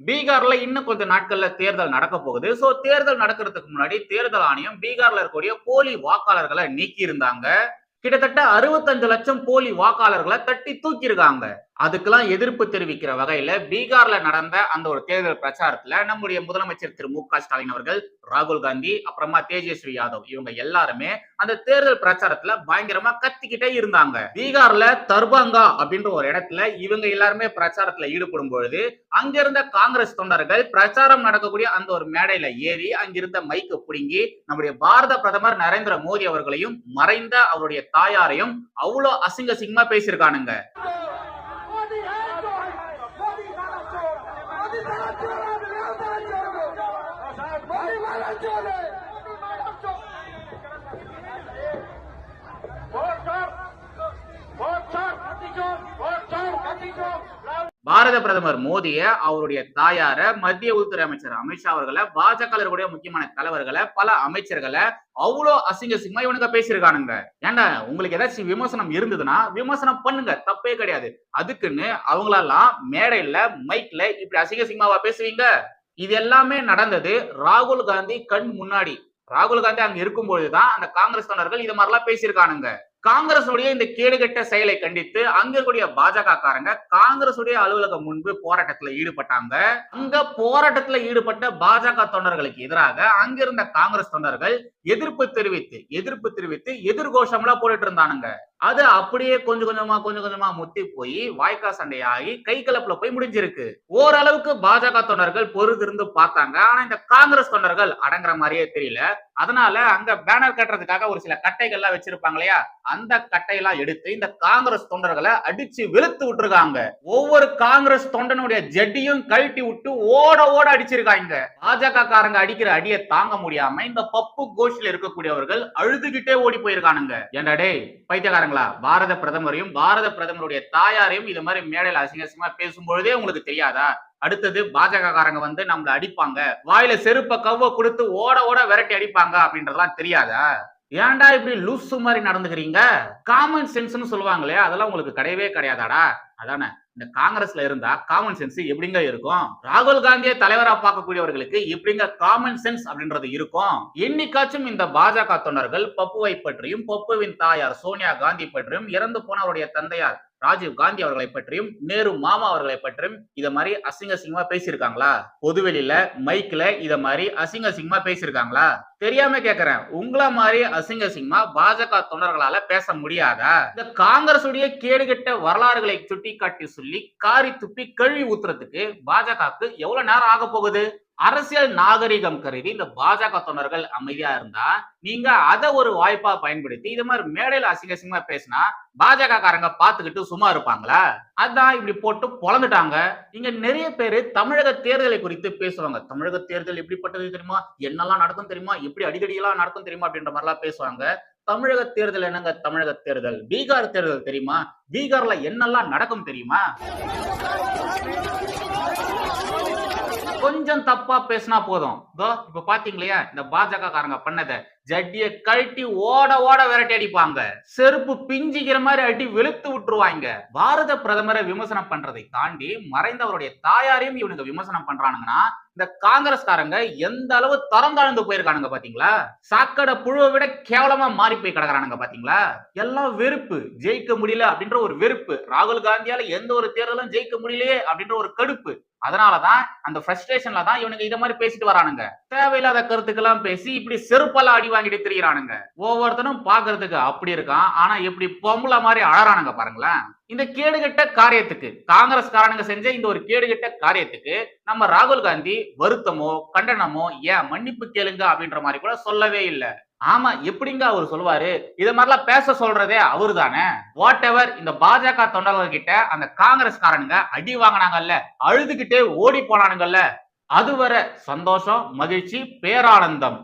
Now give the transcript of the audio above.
பீகார்ல இன்னும் கொஞ்ச நாட்கள்ல தேர்தல் நடக்க போகுது. சோ தேர்தல் நடக்கிறதுக்கு முன்னாடி தேர்தல் ஆணையம் பீகார்ல இருக்கக்கூடிய போலி வாக்காளர்களை நீக்கி இருந்தாங்க கிட்டத்தட்ட அறுபத்தஞ்சு லட்சம் போலி வாக்காளர்களை தட்டி தூக்கி இருக்காங்க அதுக்கெல்லாம் எதிர்ப்பு தெரிவிக்கிற வகையில பீகார்ல நடந்த அந்த ஒரு தேர்தல் பிரச்சாரத்துல நம்முடைய முதலமைச்சர் திரு மு க ஸ்டாலின் அவர்கள் ராகுல் காந்தி அப்புறமா தேஜஸ்வி யாதவ் இவங்க எல்லாருமே அந்த தேர்தல் பிரச்சாரத்துல பயங்கரமா கத்திக்கிட்டே இருந்தாங்க. பீகார்ல தர்பாங்கா அப்படின்ற ஒரு இடத்துல இவங்க எல்லாருமே பிரச்சாரத்துல ஈடுபடும் பொழுது அங்கிருந்த காங்கிரஸ் தொண்டர்கள் பிரச்சாரம் நடக்கக்கூடிய அந்த ஒரு மேடையில ஏறி அங்கிருந்த மைக்கு பிடுங்கி நம்முடைய பாரத பிரதமர் நரேந்திர மோடி அவர்களையும் மறைந்த அவருடைய தாயாரையும் அவ்வளோ அசிங்க அசிங்கமா பேசியிருக்கானுங்க. جواب பாரத பிரதமர் மோடிய அவருடைய தாயார மத்திய உள்துறை அமைச்சர் அமித்ஷா அவர்களை பாஜக முக்கியமான தலைவர்களை பல அமைச்சர்களை அவ்வளோ அசிங்க அசிங்கமா இவனுங்க பேசியிருக்கானுங்க. ஏன்டா உங்களுக்கு ஏதாச்சும் விமர்சனம் இருந்ததுன்னா விமர்சனம் பண்ணுங்க. தப்பே கிடையாது. அதுக்குன்னு அவங்களெல்லாம் மேடையில மைக்ல இப்படி அசிங்க அசிங்கமாவா பேசுவீங்க? இது எல்லாமே நடந்தது ராகுல் காந்தி கண் முன்னாடி. ராகுல் காந்தி அங்க இருக்கும்பொழுதுதான் அந்த காங்கிரஸ் தொண்டர்கள் இது மாதிரிலாம் பேசியிருக்கானுங்க. காங்கிரசுடைய இந்த கேடுகட்ட செயலை கண்டித்து அங்க இருக்கக்கூடிய பாஜக காரங்க காங்கிரசுடைய அலுவலகம் முன்பு போராட்டத்துல ஈடுபட்டாங்க. அங்க போராட்டத்துல ஈடுபட்ட பாஜக தொண்டர்களுக்கு எதிராக அங்கிருந்த காங்கிரஸ் தொண்டர்கள் எதிர்ப்பு தெரிவித்து எதிர்ப்பு தெரிவித்து எதிர்கோஷம்லாம் போட்டுட்டு இருந்தானுங்க. அது அப்படியே கொஞ்சம் கொஞ்சமா கொஞ்சம் கொஞ்சமா முத்தி போய் வாய்க்கா சண்டையாகி கை கலப்புல போய் முடிஞ்சிருக்கு. ஓரளவுக்கு பாஜக தொண்டர்கள் பொறுத்திருந்து பார்த்தாங்க. ஆனா இந்த காங்கிரஸ் தொண்டர்கள் அடங்குற மாதிரியே தெரியல. அதனால அங்க பேனர் கட்டுறதுக்காக ஒரு சில கட்டைகள்லாம் வச்சிருப்பாங்க இல்லையா? அந்த கட்டையெல்லாம் எடுத்து இந்த காங்கிரஸ் தொண்டர்களை அடிச்சு வெளுத்து விட்டுருக்காங்க. ஒவ்வொரு காங்கிரஸ் தொண்டனுடைய ஜெட்டியும் கழட்டி விட்டு ஓட ஓட அடிச்சிருக்காங்க. பாஜக காரங்க அடிக்கிற அடியை தாங்க முடியாம இந்த பப்பு கோஷ்ல இருக்கக்கூடியவர்கள் அழுதுகிட்டே ஓடி போயிருக்கானுங்க. என்னடே பைத்தியக்காரங்க பைத்தியக்காரங்களா பாரத பிரதமரையும் பாரத பிரதமருடைய தாயாரையும் இது மாதிரி மேடையில அசிங்கசிங்கமா பேசும்பொழுதே உங்களுக்கு தெரியாதா? அடுத்தது பாஜக காரங்க வந்து நம்மள அடிப்பாங்க. வாயில செருப்ப கவ்வ கொடுத்து ஓட ஓட விரட்டி அடிப்பாங்க அப்படின்றதெல்லாம் தெரியாதா? ஏன்டா இப்படி லூசு மாதிரி நடந்துக்கிறீங்க? காமன் சென்ஸ்னு சொல்லுவாங்க இல்லையா அதெல்லாம் உங்களுக்கு கிடையவே கிடையாதாடா? அதானே? இந்த காங்கிரஸ்ல இருந்தா காமன் சென்ஸ் எப்படிங்க இருக்கும்? ராகுல் காந்தியை தலைவரா பார்க்கக்கூடியவர்களுக்கு எப்படிங்க காமன் சென்ஸ் அப்படின்றது இருக்கும்? என்னைக்காச்சும் இந்த பாஜக தொண்டர்கள் பப்புவை பற்றியும் பப்புவின் தாயார் சோனியா காந்தி பற்றியும் இறந்து போனவருடைய தந்தையார் ராஜீவ் காந்தி அவர்களை பற்றியும் நேரு மாமா அவர்களை பற்றியும் இத மாதிரி அசிங்க சிங்கமா பேசியிருக்காங்களா? பொதுவெளியில மைக்ல இத மாதிரி அசிங்க சிங்கமா பேசியிருக்காங்களா? தெரியாம கேக்குறேன். உங்கள மாதிரி அசிங்க அசிங்கமா பாஜக தொண்டர்களால பேச முடியாதா? இந்த காங்கிரஸ் உடைய கேடுகட்ட வரலாறுகளை சுட்டி காட்டி சொல்லி காரி துப்பி கழுவி ஊத்துறதுக்கு பாஜகவுக்கு எவ்வளவு நேரம் ஆக போகுது? அரசியல் நாகரிகம் கருதி இந்த பாஜக தொண்டர்கள் அமைதியா இருந்தா நீங்க அதை ஒரு வாய்ப்பா பயன்படுத்தி இது மாதிரி மேடையில அசிங்க அசிங்கமா பேசினா பாஜக காரங்க பாத்துக்கிட்டு சும்மா இருப்பாங்களா? அதான் இப்படி போட்டு பொழந்துட்டாங்க. இங்க நிறைய பேரு தமிழக தேர்தலை குறித்து பேசுவாங்க. தமிழக தேர்தல் எப்படிப்பட்டது தெரியுமா? என்னெல்லாம் நடக்கும் தெரியுமா? எப்படி அடிக்கடி எல்லாம் நடக்கும் தெரியுமா அப்படின்ற மாதிரி எல்லாம் பேசுவாங்க. தமிழக தேர்தல் என்னங்க தமிழக தேர்தல்? பீகார் தேர்தல் தெரியுமா? பீகார்ல என்னெல்லாம் நடக்கும் தெரியுமா? கொஞ்சம் தப்பா பேசினா போதும். இதோ இப்ப பாத்தீங்களா இந்த பாஜக காரங்க பண்ணத. ஜட்டிய கழட்டி ஓட ஓட விரட்டி அடிப்பாங்க. செருப்பு பிஞ்சிக்கிற மாதிரி அடி வெளுத்து விட்டுருவாங்க. பாரத பிரதமரை விமர்சனம் பண்றதை தாண்டி மறைந்தவருடைய தாயாரையும் இவனுங்க விமர்சனம் பண்றானுங்கன்னா இந்த காங்கிரஸ்காரங்க எந்த அளவு தரம் தாழ்ந்து போயிருக்கானுங்க பாத்தீங்களா? சாக்கடை புழுவை விட கேவலமா மாறி போய் கிடக்குறானுங்க பாத்தீங்களா? எல்லாம் வெறுப்பு. ஜெயிக்க முடியல அப்படின்ற ஒரு வெறுப்பு. ராகுல் காந்தியால எந்த ஒரு தேர்தலும் ஜெயிக்க முடியலையே அப்படின்ற ஒரு கடுப்பு. அதனாலதான் அந்த ஃப்ரஸ்ட்ரேஷன்ல தான் இவனுங்க இதை மாதிரி பேசிட்டு வரானுங்க. தேவையில்லாத கருத்துக்கெல்லாம் பேசி இப்படி செருப்பெல்லாம் அடி வாங்கிட்டு திரியிறானுங்க. ஒவ்வொருத்தனும் பாக்குறதுக்கு அப்படி இருக்கான். ஆனா இப்படி பொம்பளை மாதிரி அழறானுங்க பாருங்களேன். இந்த கேடுகட்ட காரியத்துக்கு காங்கிரஸ் காரணங்க செஞ்ச இந்த ஒரு கேடுகட்ட காரியத்துக்கு நம்ம ராகுல் காந்தி வருத்தமோ கண்டனமோ ஏன் மன்னிப்பு கேளுங்க அப்படின்ற மாதிரி கூட சொல்லவே இல்லை. ஆமா எப்படிங்க அவர் சொல்லுவாரு? இத மாதிரிலாம் பேச சொல்றதே அவரு தானே வாட் எவர் இந்த பாஜக தொண்டர்கள் கிட்ட அந்த காங்கிரஸ் காரனுங்க அடி வாங்கினாங்கல்ல அழுதுகிட்டே ஓடி போனானுங்கல்ல அதுவரை சந்தோஷம் மகிழ்ச்சி பேரானந்தம்.